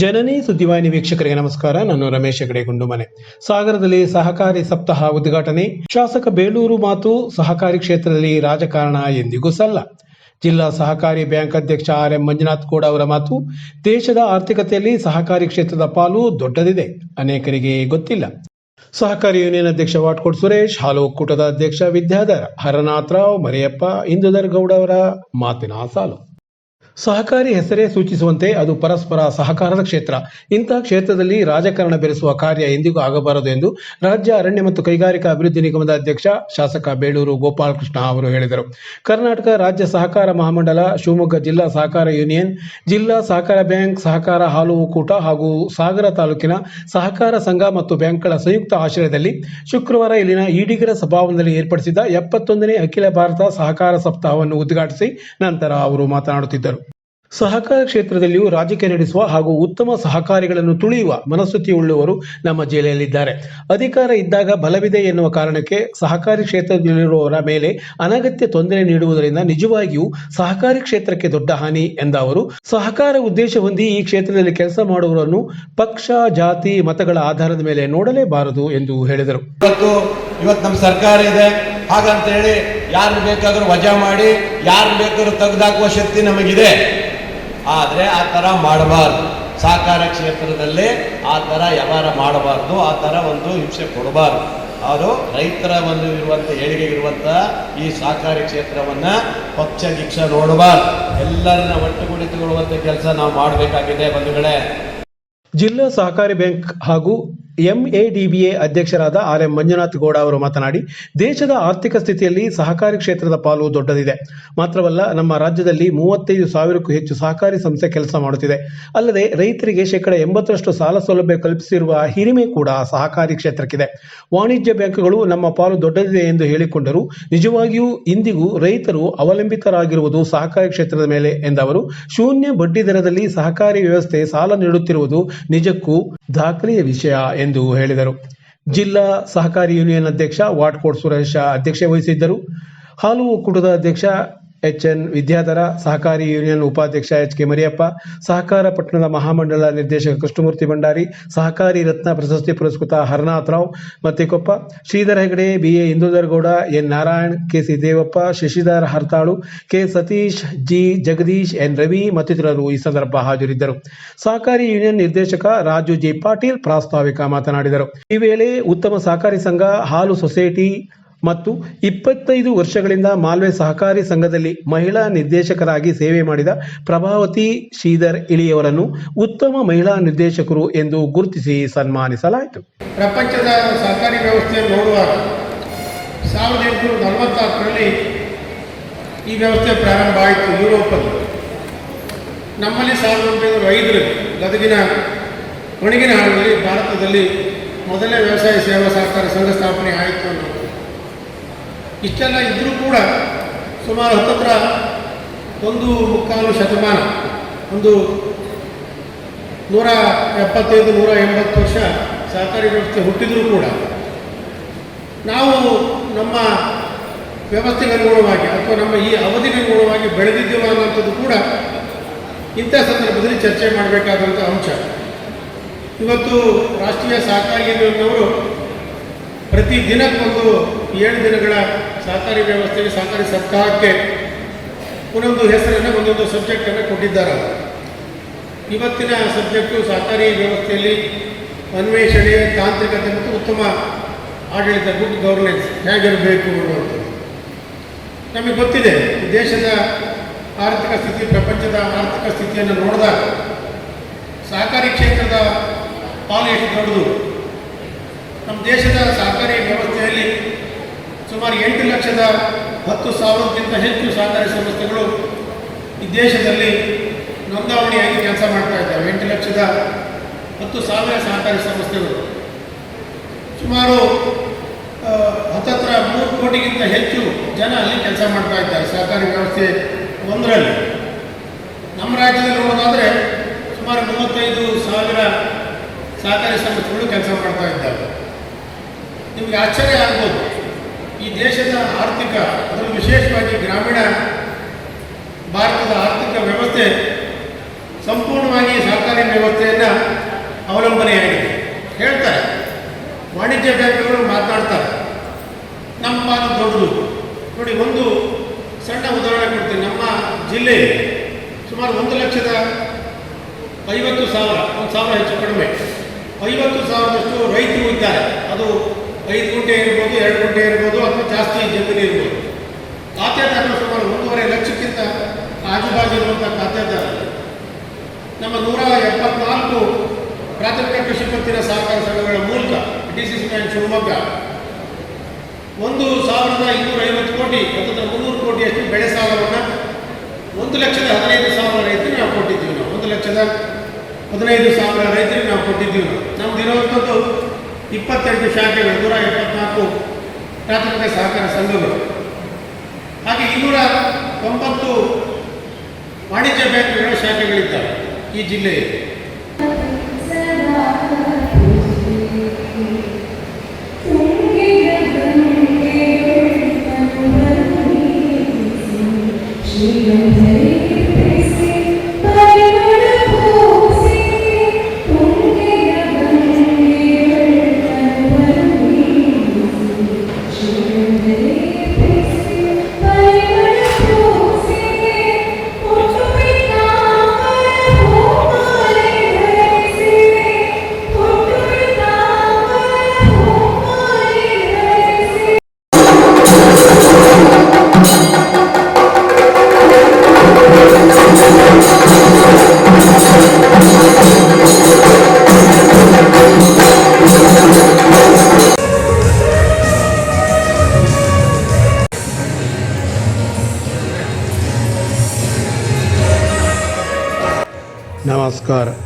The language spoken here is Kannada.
ಜನನಿ ಸುದ್ದಿವಾಹಿನಿ ವೀಕ್ಷಕರಿಗೆ ನಮಸ್ಕಾರ. ನಾನು ರಮೇಶ್ ಹೆಗಡೆ ಗುಂಡುಮನೆ. ಸಾಗರದಲ್ಲಿ ಸಹಕಾರಿ ಸಪ್ತಾಹ ಉದ್ಘಾಟನೆ. ಶಾಸಕ ಬೇಲೂರು ಮಾತು ಸಹಕಾರಿ ಕ್ಷೇತ್ರದಲ್ಲಿ ರಾಜಕಾರಣ ಎಂದಿಗೂ ಸಲ್ಲ. ಜಿಲ್ಲಾ ಸಹಕಾರಿ ಬ್ಯಾಂಕ್ ಅಧ್ಯಕ್ಷ ಆರ್ ಎಂ ಮಂಜುನಾಥ್ ಗೌಡ ಅವರ ಮಾತು, ದೇಶದ ಆರ್ಥಿಕತೆಯಲ್ಲಿ ಸಹಕಾರಿ ಕ್ಷೇತ್ರದ ಪಾಲು ದೊಡ್ಡದಿದೆ. ಅನೇಕರಿಗೆ ಗೊತ್ತಿಲ್ಲ. ಸಹಕಾರಿ ಯೂನಿಯನ್ ಅಧ್ಯಕ್ಷ ವಾಟ್ಕೋಟ್ ಸುರೇಶ್, ಹಾಲು ಒಕ್ಕೂಟದ ಅಧ್ಯಕ್ಷ ವಿದ್ಯಾಧರ್ ಹರನಾಥ್ ರಾವ್, ಮರಿಯಪ್ಪ ಇಂದುಧರ್ ಗೌಡ ಅವರ ಮಾತಿನ ಸಾಲು. ಸಹಕಾರಿ ಹೆಸರೇ ಸೂಚಿಸುವಂತೆ ಅದು ಪರಸ್ಪರ ಸಹಕಾರದ ಕ್ಷೇತ್ರ. ಇಂತಹ ಕ್ಷೇತ್ರದಲ್ಲಿ ರಾಜಕಾರಣ ಬೆರೆಸುವ ಕಾರ್ಯ ಎಂದಿಗೂ ಆಗಬಾರದು ಎಂದು ರಾಜ್ಯ ಅರಣ್ಯ ಮತ್ತು ಕೈಗಾರಿಕಾ ಅಭಿವೃದ್ಧಿ ನಿಗಮದ ಅಧ್ಯಕ್ಷ ಶಾಸಕ ಬೇಳೂರು ಗೋಪಾಲಕೃಷ್ಣ ಅವರು ಹೇಳಿದರು. ಕರ್ನಾಟಕ ರಾಜ್ಯ ಸಹಕಾರ ಮಹಾಮಂಡಲ, ಶಿವಮೊಗ್ಗ ಜಿಲ್ಲಾ ಸಹಕಾರ ಯೂನಿಯನ್, ಜಿಲ್ಲಾ ಸಹಕಾರ ಬ್ಯಾಂಕ್, ಸಹಕಾರ ಹಾಲು ಒಕ್ಕೂಟ ಹಾಗೂ ಸಾಗರ ತಾಲೂಕಿನ ಸಹಕಾರ ಸಂಘ ಮತ್ತು ಬ್ಯಾಂಕ್ಗಳ ಸಂಯುಕ್ತ ಆಶ್ರಯದಲ್ಲಿ ಶುಕ್ರವಾರ ಇಲ್ಲಿನ ಈಡಿಗರ ಸಭಾವನದಲ್ಲಿ ಏರ್ಪಡಿಸಿದ್ದ ಎಪ್ಪತ್ತೊಂದನೇ ಅಖಿಲ ಭಾರತ ಸಹಕಾರ ಸಪ್ತಾಹವನ್ನು ಉದ್ಘಾಟಿಸಿ ನಂತರ ಅವರು ಮಾತನಾಡುತ್ತಿದ್ದರು. ಸಹಕಾರ ಕ್ಷೇತ್ರದಲ್ಲಿಯೂ ರಾಜಕೀಯ ನಡೆಸುವ ಹಾಗೂ ಉತ್ತಮ ಸಹಕಾರಿಗಳನ್ನು ತುಳಿಯುವ ಮನಸ್ಥಿತಿಯುಳ್ಳವರು ನಮ್ಮ ಜಿಲ್ಲೆಯಲ್ಲಿದ್ದಾರೆ ಅಧಿಕಾರ ಇದ್ದಾಗ ಬಲವಿದೆ ಎನ್ನುವ ಕಾರಣಕ್ಕೆ ಸಹಕಾರಿ ಕ್ಷೇತ್ರದಲ್ಲಿರುವವರ ಮೇಲೆ ಅನಗತ್ಯ ತೊಂದರೆ ನೀಡುವುದರಿಂದ ನಿಜವಾಗಿಯೂ ಸಹಕಾರಿ ಕ್ಷೇತ್ರಕ್ಕೆ ದೊಡ್ಡ ಹಾನಿ ಎಂದ ಅವರು ಸಹಕಾರ ಉದ್ದೇಶ ಹೊಂದಿ ಈ ಕ್ಷೇತ್ರದಲ್ಲಿ ಕೆಲಸ ಮಾಡುವವರನ್ನು ಪಕ್ಷ, ಜಾತಿ, ಮತಗಳ ಆಧಾರದ ಮೇಲೆ ನೋಡಲೇಬಾರದು ಎಂದು ಹೇಳಿದರು. ಇವತ್ತು ನಮ್ಮ ಸರ್ಕಾರ ಇದೆ. ಹಾಗಂತ ಹೇಳಿ ಯಾರು ಬೇಕಾದರೂ ವಜಾ ಮಾಡಿ, ಯಾರು ಬೇಕಾದ್ರೂ ತೆಗೆದಾಕುವ ಶಕ್ತಿ ನಮಗಿದೆ. ಆದರೆ ಆ ಥರ ಮಾಡಬಾರ್ದು. ಸಹಕಾರ ಕ್ಷೇತ್ರದಲ್ಲಿ ಆ ಥರ ವ್ಯವಹಾರ ಮಾಡಬಾರ್ದು, ಆ ಥರ ಒಂದು ಹಿಂಸೆ ಕೊಡಬಾರ್ದು. ಅವರು ರೈತರ ಒಂದು ಇರುವಂಥ ಏಳಿಗೆ ಇರುವಂಥ ಈ ಸಹಕಾರಿ ಕ್ಷೇತ್ರವನ್ನು ಪಕ್ಷ ಗಿಕ್ಷ ನೋಡಬಾರ್ದು. ಎಲ್ಲರನ್ನ ಒಟ್ಟುಗೂಡಿತುಕೊಳ್ಳುವಂಥ ಕೆಲಸ ನಾವು ಮಾಡಬೇಕಾಗಿದೆ ಬಂಧುಗಳೇ. ಜಿಲ್ಲಾ ಸಹಕಾರಿ ಬ್ಯಾಂಕ್ ಹಾಗೂ ಎಂಎಡಿಬಿಎ ಅಧ್ಯಕ್ಷರಾದ ಆರ್ ಎಂ ಮಂಜುನಾಥ್ ಗೌಡ ಅವರು ಮಾತನಾಡಿ, ದೇಶದ ಆರ್ಥಿಕ ಸ್ಥಿತಿಯಲ್ಲಿ ಸಹಕಾರಿ ಕ್ಷೇತ್ರದ ಪಾಲು ದೊಡ್ಡದಿದೆ. ಮಾತ್ರವಲ್ಲ, ನಮ್ಮ ರಾಜ್ಯದಲ್ಲಿ ಮೂವತ್ತೈದು ಸಾವಿರಕ್ಕೂ ಹೆಚ್ಚು ಸಹಕಾರಿ ಸಂಸ್ಥೆ ಕೆಲಸ ಮಾಡುತ್ತಿದೆ. ಅಲ್ಲದೆ, ರೈತರಿಗೆ ಶೇಕಡ ಎಂಬತ್ತರಷ್ಟು ಸಾಲ ಸೌಲಭ್ಯ ಕಲ್ಪಿಸಿರುವ ಹಿರಿಮೆ ಕೂಡ ಸಹಕಾರಿ ಕ್ಷೇತ್ರಕ್ಕಿದೆ. ವಾಣಿಜ್ಯ ಬ್ಯಾಂಕ್ಗಳು ನಮ್ಮ ಪಾಲು ದೊಡ್ಡದಿದೆ ಎಂದು ಹೇಳಿಕೊಂಡರು. ನಿಜವಾಗಿಯೂ ಇಂದಿಗೂ ರೈತರು ಅವಲಂಬಿತರಾಗಿರುವುದು ಸಹಕಾರಿ ಕ್ಷೇತ್ರದ ಮೇಲೆ ಎಂದವರು. ಶೂನ್ಯ ಬಡ್ಡಿ ದರದಲ್ಲಿ ಸಹಕಾರಿ ವ್ಯವಸ್ಥೆ ಸಾಲ ನೀಡುತ್ತಿರುವುದು ನಿಜಕ್ಕೂ ದಾಖಲೆಯ ವಿಷಯ ಎಂದು ಹೇಳಿದರು. ಜಿಲ್ಲಾ ಸಹಕಾರಿ ಯೂನಿಯನ್ ಅಧ್ಯಕ್ಷ ವಾಟ್ಕೋಟ್ ಸುರೇಶ ಅಧ್ಯಕ್ಷ ವಹಿಸಿದ್ದರು. ಹಾಲು ಒಕ್ಕೂಟದ ಅಧ್ಯಕ್ಷ ಎಚ್ ಎನ್ ವಿದ್ಯಾಧರ ಸಹಕಾರಿ ಯೂನಿಯನ್ ಉಪಾಧ್ಯಕ್ಷ ಎಚ್ ಕೆ ಮರಿಯಪ್ಪ ಸಹಕಾರ ಪಟ್ಟಣದ ಮಹಾಮಂಡಲ ನಿರ್ದೇಶಕ ಕೃಷ್ಣಮೂರ್ತಿ ಭಂಡಾರಿ, ಸಹಕಾರಿ ರತ್ನ ಪ್ರಶಸ್ತಿ ಪುರಸ್ಕೃತ Haranath Rao Mattikoppa, Shridhara Hegde, BA A Indudhar Gowda N Narayan K C Devappa, Shashidhar Hartalu, K Satish, G Jagadish, N Ravi ಮತ್ತಿತರರು ಈ ಸಂದರ್ಭ ಹಾಜರಿದ್ದರು. ಸಹಕಾರಿ ಯೂನಿಯನ್ ನಿರ್ದೇಶಕ ರಾಜು ಜಿ ಪಾಟೀಲ್ ಪ್ರಾಸ್ತಾವಿಕ ಮಾತನಾಡಿದರು. ಈ ವೇಳೆ ಉತ್ತಮ ಸಹಕಾರಿ ಸಂಘ ಹಾಲು ಸೊಸೈಟಿ ಮತ್ತು ಇಪ್ಪತ್ತೈದು ವರ್ಷಗಳಿಂದ ಮಾಲ್ವೆ ಸಹಕಾರಿ ಸಂಘದಲ್ಲಿ ಮಹಿಳಾ ನಿರ್ದೇಶಕರಾಗಿ ಸೇವೆ ಮಾಡಿದ ಪ್ರಭಾವತಿ ಶ್ರೀಧರ್ ಇಳಿಯವರನ್ನು ಉತ್ತಮ ಮಹಿಳಾ ನಿರ್ದೇಶಕರು ಎಂದು ಗುರುತಿಸಿ ಸನ್ಮಾನಿಸಲಾಯಿತು. ಪ್ರಪಂಚದ ಸಹಕಾರಿ ವ್ಯವಸ್ಥೆ ನೋಡುವಾಗ ಸಾವಿರದ ಎಂಟುನೂರ ನಲವತ್ತಾರರಲ್ಲಿ ಈ ವ್ಯವಸ್ಥೆ ಪ್ರಾರಂಭ ಆಯಿತು ಯುರೋಪಲ್ಲಿ. ನಮ್ಮಲ್ಲಿ ಸಾವಿರದ ಒಂಬೈನೂರ ಐದರಲ್ಲಿ, ಗದಗಿನ ಕೊಣಗಿನಹಾಳಲ್ಲಿ ಭಾರತದಲ್ಲಿ ಮೊದಲನೇ ವ್ಯವಸಾಯ ಸೇವಾ ಸಹಕಾರ ಸಂಘ ಸ್ಥಾಪನೆ ಆಯಿತು ಅನ್ನೋದು. ಇಷ್ಟೆಲ್ಲ ಇದ್ದರೂ ಕೂಡ ಸುಮಾರು ಹತ್ತತ್ರ ಒಂದು ಮುಕ್ಕಾಲು ಶತಮಾನ, ಒಂದು ನೂರ ಎಪ್ಪತ್ತೈದು, ನೂರ ಎಂಬತ್ತು ವರ್ಷ ಸಹಕಾರಿ ವ್ಯವಸ್ಥೆ ಹುಟ್ಟಿದರೂ ಕೂಡ ನಾವು ನಮ್ಮ ವ್ಯವಸ್ಥೆಗೆ ಅನುಗುಣವಾಗಿ ಅಥವಾ ನಮ್ಮ ಈ ಅವಧಿಗೆ ಅನುಗುಣವಾಗಿ ಬೆಳೆದಿದ್ದೇವೆ ಅನ್ನುವಂಥದ್ದು ಕೂಡ ಇಂಥ ಸಂದರ್ಭದಲ್ಲಿ ಚರ್ಚೆ ಮಾಡಬೇಕಾದಂಥ ಅಂಶ. ಇವತ್ತು ರಾಷ್ಟ್ರೀಯ ಸಹಕಾರಿ ಪ್ರತಿ ದಿನಕ್ಕೊಂದು ಏಳು ದಿನಗಳ ಸಹಕಾರಿ ವ್ಯವಸ್ಥೆಗೆ ಸಹಕಾರಿ ಸಪ್ತಾಹಕ್ಕೆ ಒಂದೊಂದು ಹೆಸರನ್ನು, ಒಂದೊಂದು ಸಬ್ಜೆಕ್ಟನ್ನು ಕೊಟ್ಟಿದ್ದಾರೆ ಇವತ್ತಿನ ಸಬ್ಜೆಕ್ಟು ಸಹಕಾರಿ ವ್ಯವಸ್ಥೆಯಲ್ಲಿ ಅನ್ವೇಷಣೆ, ತಾಂತ್ರಿಕತೆ ಮತ್ತು ಉತ್ತಮ ಆಡಳಿತ ಗುಡ್ ಗವರ್ನೆನ್ಸ್ ಹೇಗಿರಬೇಕು ಅನ್ನುವಂಥದ್ದು. ನಮಗೆ ಗೊತ್ತಿದೆ, ದೇಶದ ಆರ್ಥಿಕ ಸ್ಥಿತಿ, ಪ್ರಪಂಚದ ಆರ್ಥಿಕ ಸ್ಥಿತಿಯನ್ನು ನೋಡಿದಾಗ ಸಹಕಾರಿ ಕ್ಷೇತ್ರದ ಪಾಲು ಎಷ್ಟು ದೊಡ್ಡದು. ನಮ್ಮ ದೇಶದ ಸಹಕಾರಿ ವ್ಯವಸ್ಥೆಯಲ್ಲಿ ಸುಮಾರು ಎಂಟು ಲಕ್ಷದ ಹತ್ತು ಸಾವಿರಕ್ಕಿಂತ ಹೆಚ್ಚು ಸಹಕಾರಿ ಸಂಸ್ಥೆಗಳು ಈ ದೇಶದಲ್ಲಿ ನೋಂದಾವಣಿಯಾಗಿ ಕೆಲಸ ಮಾಡ್ತಾ ಇದ್ದಾವೆ ಎಂಟು ಲಕ್ಷದ ಹತ್ತು ಸಾವಿರ ಸಹಕಾರಿ ಸಂಸ್ಥೆಗಳು. ಸುಮಾರು ಹತ್ತತ್ರ ಮೂರು ಕೋಟಿಗಿಂತ ಹೆಚ್ಚು ಜನ ಅಲ್ಲಿ ಕೆಲಸ ಮಾಡ್ತಾ ಇದ್ದಾರೆ ಸಹಕಾರಿ ವ್ಯವಸ್ಥೆ ಒಂದರಲ್ಲಿ. ನಮ್ಮ ರಾಜ್ಯದಲ್ಲಿ ನೋಡೋದಾದರೆ ಸುಮಾರು ಮೂವತ್ತೈದು ಸಾವಿರ ಸಹಕಾರಿ ಸಂಸ್ಥೆಗಳು ಕೆಲಸ ಮಾಡ್ತಾ ಇದ್ದಾವೆ ನಿಮಗೆ ಆಶ್ಚರ್ಯ ಆಗ್ಬೋದು. ಈ ದೇಶದ ಆರ್ಥಿಕ ಅದರಲ್ಲೂ ವಿಶೇಷವಾಗಿ ಗ್ರಾಮೀಣ ಭಾರತದ ಆರ್ಥಿಕ ವ್ಯವಸ್ಥೆ ಸಂಪೂರ್ಣವಾಗಿ ಸಹಕಾರಿ ವ್ಯವಸ್ಥೆಯನ್ನು ಅವಲಂಬನೆಯಾಗಿದೆ. ಹೇಳ್ತಾರೆ. ವಾಣಿಜ್ಯ ಬ್ಯಾಂಕ್ಗಳು ಮಾತನಾಡ್ತಾರೆ ನಮ್ಮ ಪಾಲು ದೊಡ್ಡದು. ನೋಡಿ, ಒಂದು ಸಣ್ಣ ಉದಾಹರಣೆ ಕೊಡ್ತೀನಿ. ನಮ್ಮ ಜಿಲ್ಲೆ ಸುಮಾರು ಒಂದು ಲಕ್ಷದ ಐವತ್ತು ಸಾವಿರ, ಒಂದು ಸಾವಿರ ಹೆಚ್ಚು ಕಡಿಮೆ. ಐವತ್ತು ಸಾವಿರದಷ್ಟು ರೈತರು ಇದ್ದಾರೆ. ಅದು ಐದು ಗುಂಟೆ ಇರ್ಬೋದು, ಎರಡು ಗುಂಟೆ ಇರ್ಬೋದು, ಅಥವಾ ಜಾಸ್ತಿ ಜಮೀನು ಇರ್ಬೋದು. ಖಾತೆದಾರರು ಸುಮಾರು ಒಂದೂವರೆ ಲಕ್ಷಕ್ಕಿಂತ ಆಜುಬಾಜು ಇರುವಂಥ ಖಾತೆದಾರರು. ನಮ್ಮ ನೂರ ಎಪ್ಪತ್ನಾಲ್ಕು ಪ್ರಾಥಮಿಕ ಕೃಷಿ ಪತ್ತಿನ ಸಹಕಾರ ಸಂಘಗಳ ಮೂಲಕ D C C bank Shivamogga, ಒಂದು ಸಾವಿರದ ಇನ್ನೂರ ಐವತ್ತು ಕೋಟಿ ಅಥವಾ ಮುನ್ನೂರು ಕೋಟಿಯಷ್ಟು ಬೆಳೆ ಸಾಲವನ್ನು ಒಂದು ಲಕ್ಷದ ಹದಿನೈದು ಸಾವಿರ ರೈತರಿಗೆ ನಾವು ಕೊಟ್ಟಿದ್ದೀವಿ ನಾವು. ಒಂದು ಲಕ್ಷದ ಹದಿನೈದು ಸಾವಿರ ರೈತರಿಗೆ ನಾವು ಕೊಟ್ಟಿದ್ದೀವಿ ನಾವು. ನಮ್ದು ಇರುವಂಥದ್ದು ಇಪ್ಪತ್ತೆಂಟು ಶಾಖೆಗಳು ನೂರ ಎಪ್ಪತ್ನಾಲ್ಕು ಪ್ರಾಥಮಿಕ ಸಹಕಾರ ಸಂಘಗಳು. ಹಾಗೆ ಇನ್ನೂರ ತೊಂಬತ್ತು ವಾಣಿಜ್ಯ ಬ್ಯಾಂಕ್ಗಳ ಶಾಖೆಗಳಿದ್ದಾವೆ ಈ ಜಿಲ್ಲೆಯಲ್ಲಿ. ನಮಸ್ಕಾರ